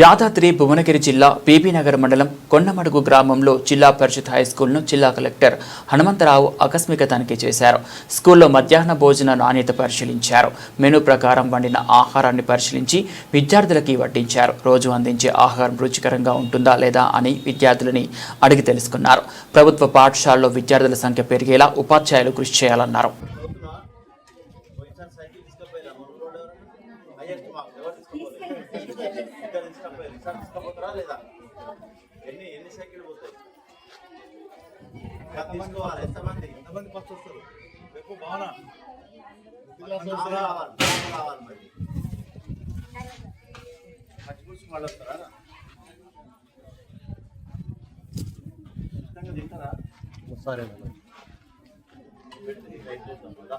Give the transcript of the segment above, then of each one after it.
యాదాద్రి భువనగిరి జిల్లా బీబీనగర్ మండలం కొండమడుగు గ్రామంలో జిల్లా పరిషత్ హై స్కూల్ను జిల్లా కలెక్టర్ హనుమంతరావు ఆకస్మిక తనిఖీ చేశారు. స్కూల్లో మధ్యాహ్న భోజన నాణ్యత పరిశీలించారు. మెనూ ప్రకారం వండిన ఆహారాన్ని పరిశీలించి విద్యార్థులకి వడ్డించారు. రోజు అందించే ఆహారం రుచికరంగా ఉంటుందా లేదా అని విద్యార్థులని అడిగి తెలుసుకున్నారు. ప్రభుత్వ పాఠశాలలో విద్యార్థుల సంఖ్య పెరిగేలా ఉపాధ్యాయులు కృషి చేయాలన్నారు పోయినసారి సైకిల్ తీసుకుపోయినా మన రోడ్ హైయెస్ట్ మార్క్స్ ఎవరు తీసుకోపోలేదు తీసుకుపోయారు ఈసారి తీసుకుపోతారా లేదా? ఎన్ని ఎన్ని సైకిల్ పోతాయి? తీసుకోవాలి. ఎంతమంది? ఎంతమంది ఫస్ట్ వస్తారు? రేపు బాగున్నా రావాలి మరి. వస్తారా తింటారా? సరే పెట్టి రైట్ చేద్దాం కదా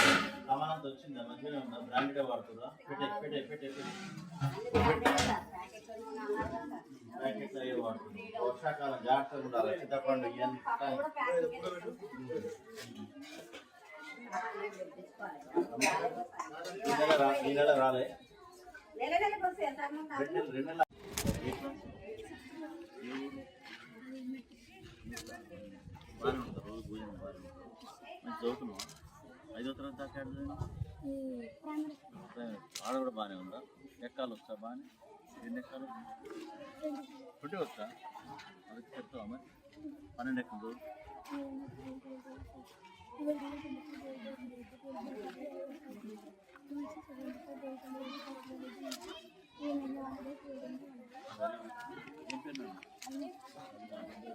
కొడుతుంది కదా కర్ర సమానంత వచ్చిందా ఉందా? బ్రాండెడ్ వాడుతుందా? పెట్టే పెట్టే పెట్టే ప్యాకెట్ అయ్యే వాడుతుంది. వర్షాకాలం జాగ్రత్తగా ఉండాలి. చింతపండు ఇవన్నీ ఈ నెల రాలే. రెండు నెలలు బాగానే రోజు భోజనం బాగానే మంచి చదువుతున్నావా? ఐదో తరగతి దాకా? ఆడ కూడా బాగానే ఉందా ఎక్కాలు వచ్చా బాగానే ఎన్ని ఎక్కాలు పుట్టి వచ్చా అది చెప్తావా మరి పన్నెండు నాన్న?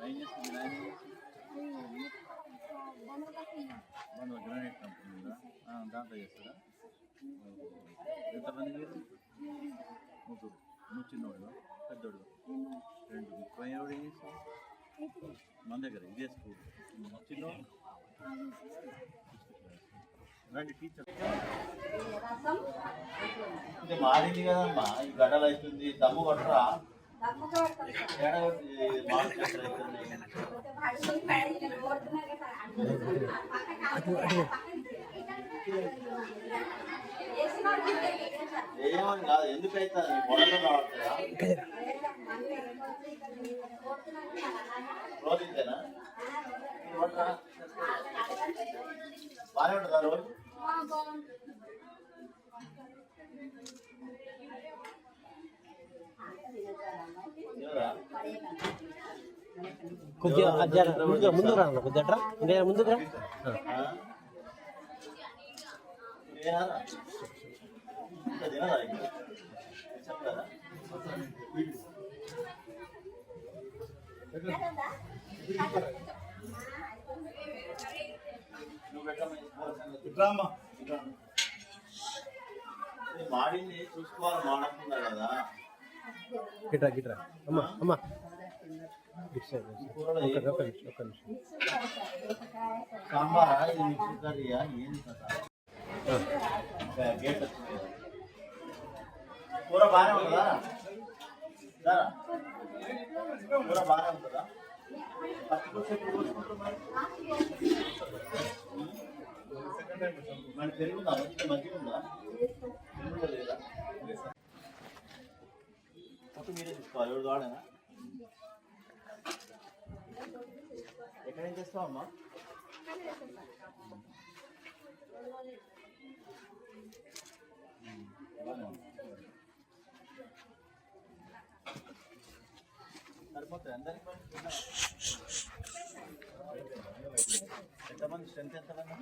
ఏం చేస్తుంది దాంట్లో చేస్తారా? ఎంతమంది మీరు? ముగ్గురు. నువ్వు చిన్నవాడు పెద్దోడు రెండు. ముప్పై ఎవడు ఏం చేస్తావు మన దగ్గర ఇదే స్కూల్. చిన్నవాడు రండి టీచర్. ఇది మారింది కదమ్మా. ఈ గడ్డలు అవుతుంది దమ్ము కొట్టరా ఏమని కాదు ఎందుకు అవుతుంది మొదలు రావట్లేదా రోజు ఇంతేనా ఇది కొట్టరా? బాగానే ఉంటుందా రోజు తినరా? కొద్దిగా ముందు రా కొద్దిగా ముందుకు రా? ఇంకా తినరా ఇంకా? చెప్పలేదా? మాడింది చూసుకోవాలి మాడకుండా కదా గిట్రా గిట్రా అమ్మా అమ్మా సాంబారా ఇది మిక్స్ కర్రీయా? ఏంది కదా గేట్ వచ్చింది కదా. కూర బాగానే ఉంటుందా? కూర బాగానే ఉంటుందా? పచ్చి పులుసు ఎప్పుడు మరి? పెరుగుందా? మంచిగా మంచిగా ఉందా పెరుగుందా లేదా? మొత్తం మీరే చూసుకోవాలి. ఎవరు వాడేనా? ఎక్కడ ఏం చేస్తావమ్మా సరిపోతుంది అందరికి ఎంతమంది స్ట్రెంత్ ఎంతమంది